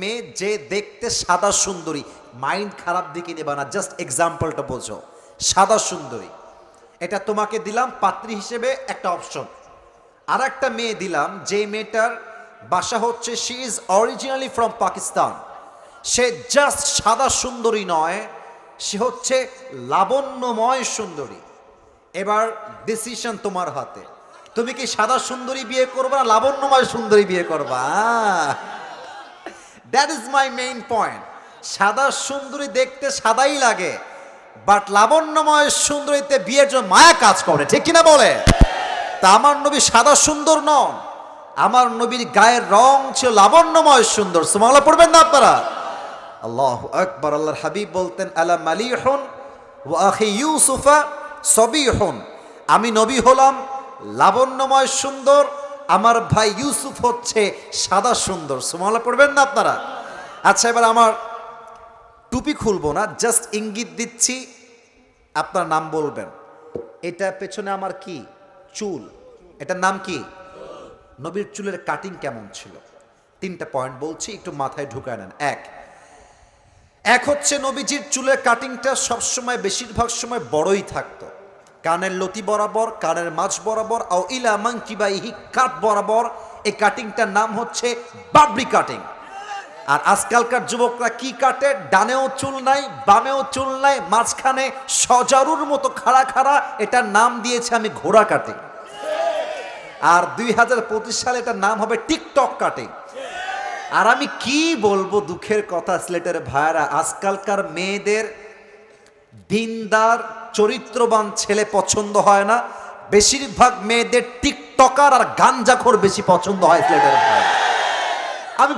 মেয়ে যে দেখতে সাদা সুন্দরী মাইন্ড খারাপ দিকে নেবা না জাস্ট এক্সাম্পলটা বোঝো। সাদা সুন্দরী। এটা তোমাকে দিলাম পাত্রী হিসেবে একটা অপশন আর একটা মেয়ে দিলাম, যে মেয়েটার বাসা হচ্ছে she is originally from Pakistan say just সাদা সুন্দরী নয়, সে হচ্ছে লাবণ্যময় সুন্দরী। এবার ডিসিশন তোমার হাতে। তুমি কি সাদা সুন্দরী বিয়ে করবা লাবণ্যময় সুন্দরী বিয়ে করবা? That is my main point সাদা সুন্দরী দেখতে সাদাই লাগে বাট লাবণ্যময় সুন্দরীতে বিয়ের জন্য মায়া কাজ করে, ঠিক কিনা বলে? তা আমার নবী সাদা সুন্দর নন, আমার নবীর গায়ের রং ছিল লাবণ্যময় সুন্দর। সুমালা পড়বেন না আপনারা? আল্লাহ আকবর, আল্লাহর হাবিব বলতেন, আলা মালিহন ও আখি ইউসুফা সবিহন। আমি নবী হলাম লাবণ্যময় সুন্দর আমার ভাই ইউসুফ হচ্ছে সাদা সুন্দর। সুমালা পড়বেন না আপনারা? আচ্ছা এবার আমার টুপি খুলবো না জাস্ট ইঙ্গিত দিচ্ছি, আপনার নাম বলবেন। এটা পেছনে আমার কি? চুল। এটার নাম কি? নবীর চুলের কাটিং কেমন ছিল? তিনটা পয়েন্ট বলছি, একটু মাথায় ঢুকায় নেন। এক। এক হচ্ছে নবীজির চুলের কাটিংটা সবসময়, বেশিরভাগ সময় বড়ই থাকতো। কানের লতি বরাবর, কানের মাঝ বরাবর, আও ইলা মাংকিবাইহি কাট বরাবর, এই কাটিংটার নাম হচ্ছে বাবরি কাটিং আর আজকালকার যুবকরা কি কাটে? ডানেও চুল নাই, বামেও চুল নাই, মাঝখানে সজারুর মতো খাড়া খাড়া, এটার নাম দিয়েছে আমি ঘোড়া কাটিং আর দুই হাজার পঁচিশ সালে এটার নাম হবে টিকটক কাটিং আর আমি কি বলব দুঃখের কথা, সিলেটের ভাইরা আজকালকার মেয়েদের দিনদার, চরিত্রবান ছেলে পছন্দ হয় না। বেশিরভাগ মেয়েদের টিকটকার আর গাঞ্জাখোর বেশি পছন্দ হয় ছেলেদের। আমি